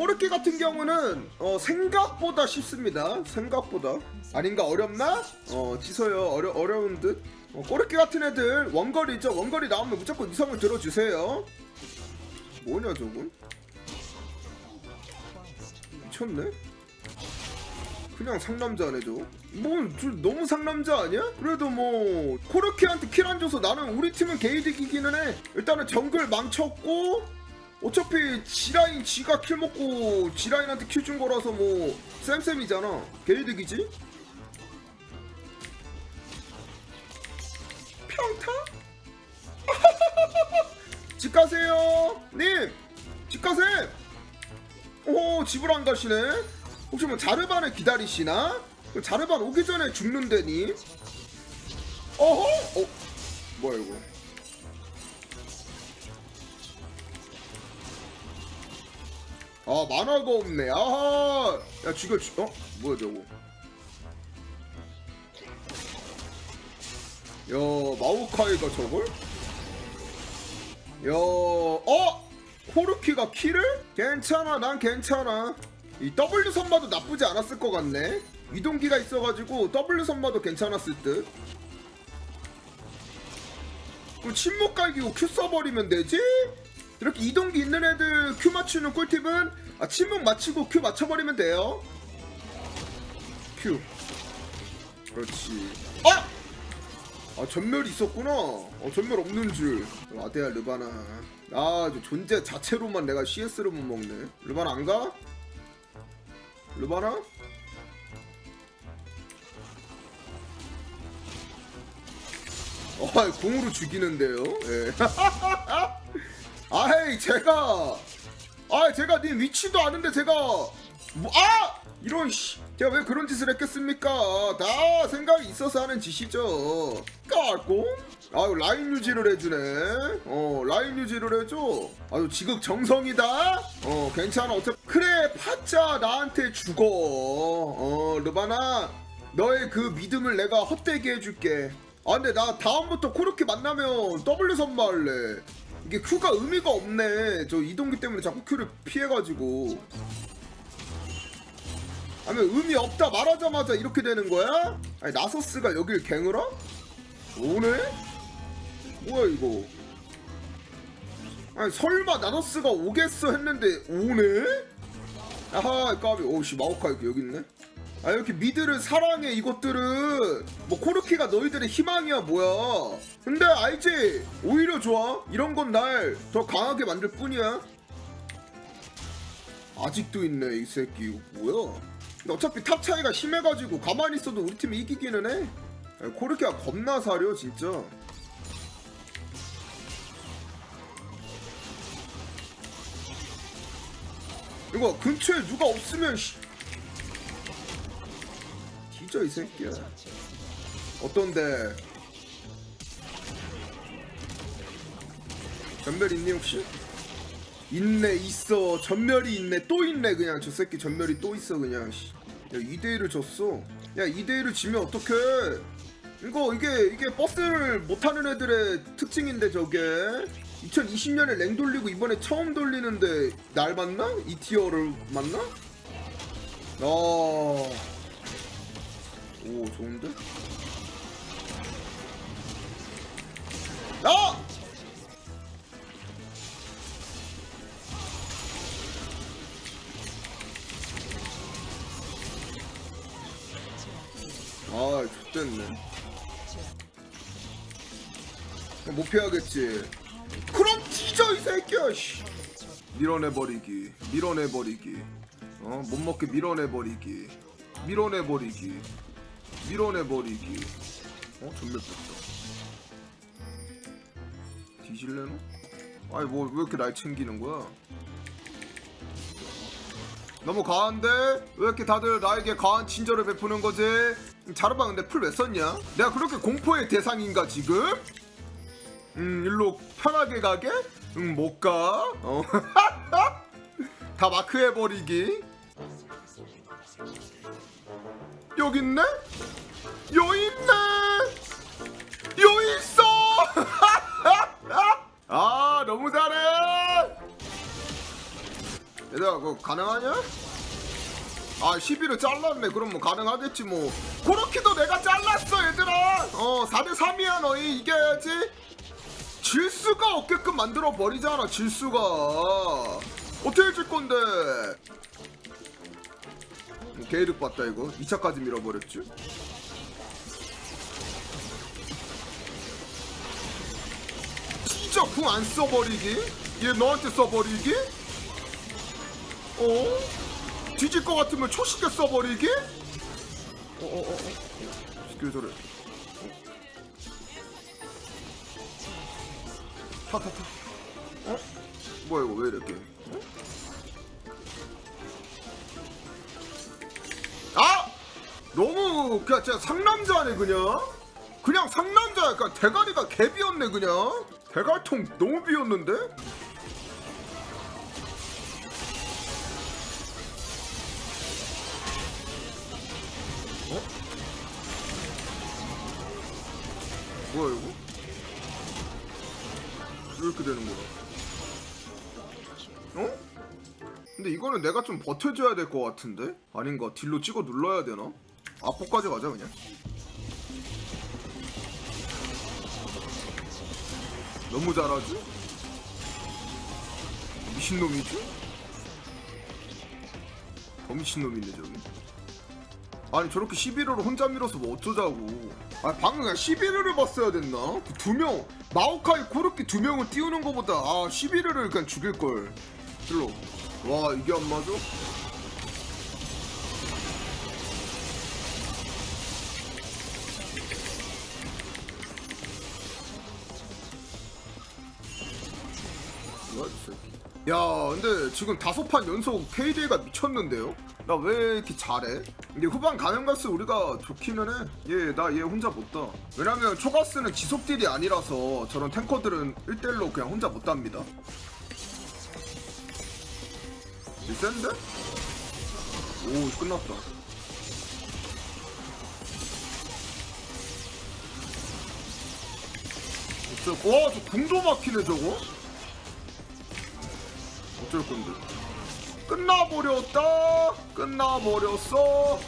꼬르키 같은 경우는 어, 생각보다 쉽습니다. 생각보다 아닌가 어렵나? 어 지서요 어려 어려운 듯. 어, 꼬르키 같은 애들 원거리죠. 원거리 나오면 무조건 이성을 들어주세요. 뭐냐 저건? 미쳤네. 그냥 상남자네 저. 뭐 저, 너무 상남자 아니야? 그래도 뭐 코르키한테 킬 안 줘서 나는 우리 팀은 게이득이기는 해. 일단은 정글 망쳤고 어차피 지라인 지가 킬 먹고 지라인한테 킬 준 거라서 뭐 쌤쌤이잖아. 게이득이지? 평타? 집 가세요, 님. 집 가세요. 오 집을 안 가시네. 혹시 뭐 자르반을 기다리시나? 그럼 자르반 오기 전에 죽는데니? 어허? 어 뭐야 이거? 아 만화가 없네. 아하. 야 죽여 죽. 어 뭐야 저거? 야 마우카이가 저걸? 야 어? 코르키가 키를? 괜찮아 난 괜찮아 이 W 선마도 나쁘지 않았을 것 같네 이동기가 있어가지고 W 선마도 괜찮았을 듯 그럼 침묵 깔기고 Q 써버리면 되지? 이렇게 이동기 있는 애들 Q 맞추는 꿀팁은 아 침묵 맞추고 Q 맞춰버리면 돼요 Q 그렇지 아! 아 전멸이 있었구나. 어 전멸 없는 줄. 아대야 르바나. 아저 존재 자체로만 내가 CS를 못 먹네. 르바나 안 가? 르바나? 아 공으로 죽이는데요. 예. 아이 제가 아 제가 네 위치도 아는데 제가 뭐, 아 이런 씨 제가 왜 그런 짓을 했겠습니까? 다 생각이 있어서 하는 짓이죠. 까꿍? 아유 라인 유지를 해주네. 어 라인 유지를 해줘. 아유 지극 정성이다. 어 괜찮아. 어차피 그래 파짜 나한테 죽어. 어 르바나 너의 그 믿음을 내가 헛되게 해줄게. 아 근데 나 다음부터 코르키 만나면 W 선마할래. 이게 Q가 의미가 없네. 저 이동기 때문에 자꾸 Q를 피해가지고. 아니 의미 없다 말하자마자 이렇게 되는 거야? 아니 나서스가 여길 갱으라? 오네? 뭐야 이거? 아니 설마 나서스가 오겠어 했는데 오네? 아하 까비 오씨 마오카이 여기 있네. 아 이렇게 미드를 사랑해 이것들은. 뭐 코르키가 너희들의 희망이야 뭐야. 근데 알지? 오히려 좋아. 이런 건 날 더 강하게 만들 뿐이야. 아직도 있네 이 새끼. 이거 뭐야? 근데 어차피 탑 차이가 심해가지고 가만히 있어도 우리 팀이 이기기는 해. 야, 코르키가 겁나 사려 진짜. 이거 근처에 누가 없으면 씨. 뒤져 이 새끼야 어떤데 전멸 있니 혹시? 있네 있어 전멸이 있네 또 있네 그냥 저 새끼 전멸이 또 있어 그냥 씨. 야 2대1을 졌어 야 2대1을 지면 어떡해 이거 이게 이게 버스를 못하는 애들의 특징인데 저게 2020년에 랭 돌리고 이번에 처음 돌리는데 날 만나? 이 티어를 만나? 어... 오 좋은데? 아! 아 X됐네 못 피하겠지 그럼 뒤져 이 새끼야 씨. 밀어내버리기 밀어내버리기 어? 못 먹게 밀어내버리기 밀어내버리기 밀어내버리기 어? 전멸 뺐다 뒤질래노? 아니 뭐 왜 이렇게 날 챙기는 거야 너무 과한데? 왜 이렇게 다들 나에게 과한 친절을 베푸는 거지? 자르바 근데 풀 왜 썼냐? 내가 그렇게 공포의 대상인가 지금? 음 일로 편하게 가게? 응 못 가 어. 다 마크해버리기 여기 있네? 여기 있네? 여기 있어? 아 너무 잘해. 얘들아 그거 가능하냐? 아 11을 잘랐네. 그럼 뭐 가능하겠지 뭐. 그렇게도 내가 잘랐어 얘들아. 어 4대3이야 너희. 이겨야지. 질 수가 없게끔 만들어 버리잖아 질 수가. 어떻게 질 건데 개이득 봤다 이거 2차까지 밀어버렸지 진짜 궁 안 써버리기? 얘 너한테 써버리기? 어? 뒤질 것 같으면 초시계 써버리기? 어어어어 시계 저래 타타타 어? 뭐야 이거 왜 이렇게 어? 너무 그냥 진짜 상남자네 그냥 그냥 상남자 약간 대가리가 개비었네 그냥 대갈통 너무 비었는데? 어? 뭐야 이거? 이렇게 되는 거야 어? 근데 이거는 내가 좀 버텨줘야 될 것 같은데? 아닌가? 딜로 찍어 눌러야 되나? 앞포까지 가자 그냥 너무 잘하지? 미친놈이지? 더 미친놈이네 저기 아니 저렇게 11호를 혼자 밀어서 뭐 어쩌자고 아 방금 그냥 11호를 봤어야 됐나? 그 두명 마오카이 코르키 두 명을 띄우는 것보다 아 11호를 그냥 죽일걸 일로 와 이게 안 맞아? 야 근데 지금 다섯 판 연속 KD가 미쳤는데요? 나 왜 이렇게 잘해? 근데 후반 가면 갈수록 우리가 좋기는 해 얘 나 얘 혼자 못다 왜냐면 초가스는 지속딜이 아니라서 저런 탱커들은 1대1로 그냥 혼자 못 답니다 이 센데? 오 끝났다 어쩌 와저 궁도 막히네 저거 어쩔 건데 끝나버렸다 끝나버렸어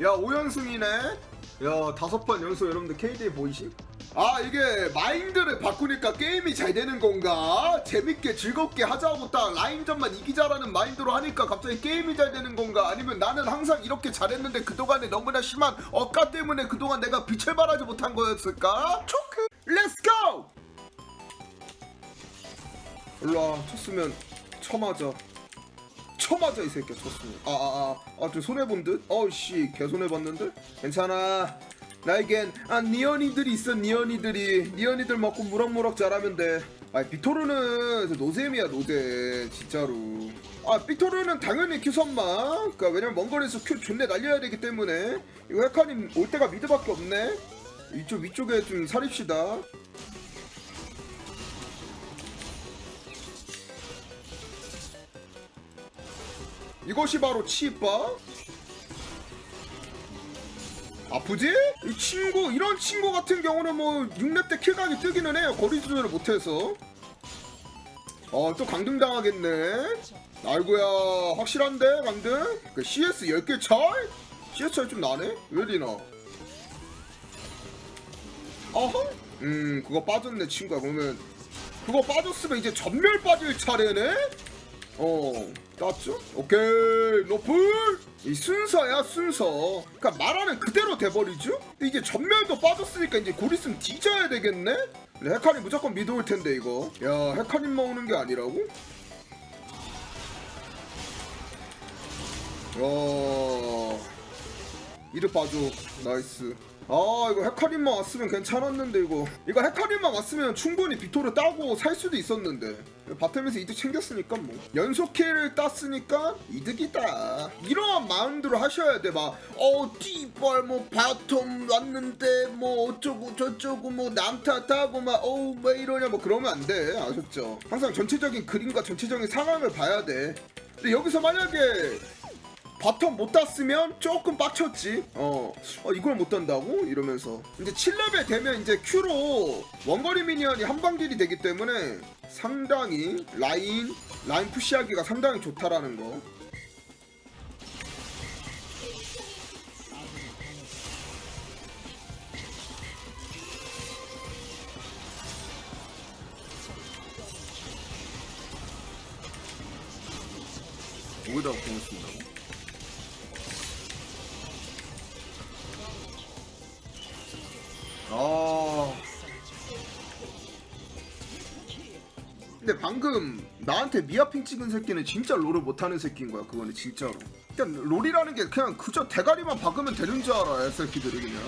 야 5연승이네 야 다섯 번 연속 여러분들 KD 보이시? 아 이게 마인드를 바꾸니까 게임이 잘 되는 건가? 재밌게 즐겁게 하자고 딱 라인전만 이기자라는 마인드로 하니까 갑자기 게임이 잘 되는 건가? 아니면 나는 항상 이렇게 잘했는데 그동안에 너무나 심한 억까 때문에 그동안 내가 빛을 발하지 못한 거였을까? 초크 렛츠고! 일로와. 쳤으면 쳐맞아 쳐맞아 이 새끼야 쳤으면. 아아 아 아 좀 손해본 듯? 어우씨. 개 손해봤는데? 괜찮아. 나에겐 아 니언이들이 있어 니언이들이. 니언이들 먹고 무럭무럭 자라면 돼아 빅토르는 노잼이야 노잼. 진짜로. 아 빅토르는 당연히 큐선마. 그니까 왜냐면 먼 거리에서 큐 존내 날려야 되기 때문에. 이거 헤카님 올 때가 미드밖에 없네. 이쪽 위쪽에 좀 사립시다 이것이 바로 치빠 아프지? 이 친구 이런 친구 같은 경우는 뭐 6렙 때 킬각이 뜨기는 해요 거리 조절을 못해서 어 또 강등 당하겠네 아이고야 확실한데 강등 그 CS 10개 차이? CS 차이 좀 나네? 왜 이리나 어허? 음 그거 빠졌네 친구야 그러면 그거 빠졌으면 이제 전멸 빠질 차례네? 어 땄죠? 오케이 노플 이 순서야 순서 그니까 말하는 그대로 돼버리죠? 근데 이제 전멸도 빠졌으니까 이제 곧 있으면 뒤져야 되겠네? 근데 헤카니 무조건 미드 올 텐데 이거 야 헤카님만 오는 게 아니라고? 와 이를 봐줘. 나이스. 아 이거 헤카림만 왔으면 괜찮았는데 이거. 이거 헤카림만 왔으면 충분히 비토를 따고 살 수도 있었는데. 바텀에서 이득 챙겼으니까 뭐. 연속킬을 땄으니까 이득이다. 이러한 마음대로 하셔야 돼막어 띠벌 뭐 바텀 왔는데 뭐 어쩌고 저쩌고 뭐 남탓하고 막 어우 왜 이러냐. 뭐 그러면 안 돼. 아셨죠? 항상 전체적인 그림과 전체적인 상황을 봐야 돼. 근데 여기서 만약에 바텀 못 땄으면 조금 빡쳤지. 어, 어 이걸 못 딴다고? 이러면서. 이제 7레벨 되면 이제 Q로 원거리 미니언이 한방딜이 되기 때문에 상당히 라인, 라인 푸시하기가 상당히 좋다라는 거. 여기다가 공을 쓴다고? 나한테 미아핑 찍은 새끼는 진짜 롤을 못하는 새끼인 거야. 그거는 진짜로. 그냥 롤이라는 게 그냥 그저 대가리만 박으면 되는 줄 알아. 새끼들이 그냥.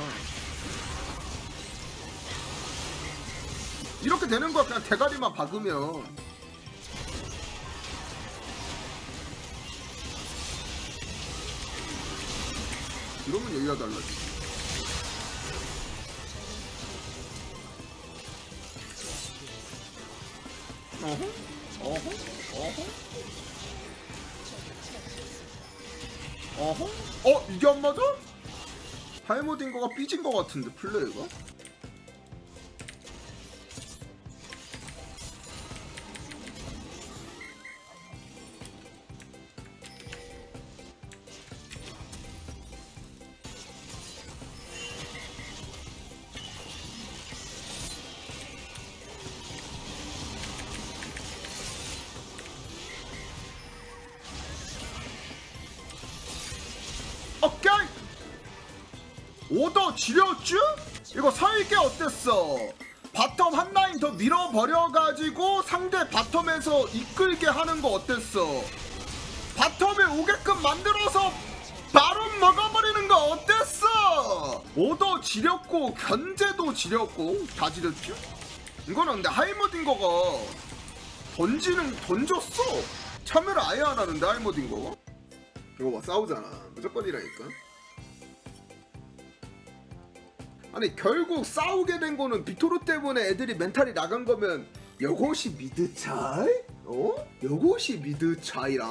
이렇게 되는 거야. 그냥 대가리만 박으면. 이러면 얘기가 달라지. 어허? 어허? 어허? 어허? 어? 이게 안 맞아? 하이모드인 거가 삐진 거 같은데 플레이가? 오더 지렸쥬? 이거 설계 어땠어? 바텀 한 라인 더 밀어버려가지고 상대 바텀에서 이끌게 하는 거 어땠어? 바텀에 오게끔 만들어서 바로 먹어버리는 거 어땠어? 오더 지렸고 견제도 지렸고 다 지렸죠? 이거는 근데 하이머딘 거가 던지는 던졌어 참여를 아예 안 하는데 하이머딘 거가 이거 봐 싸우잖아 무조건이라니까 아니 결국 싸우게 된 거는 빅토르 때문에 애들이 멘탈이 나간 거면 요것이 미드 차이? 어? 요것이 미드 차이라?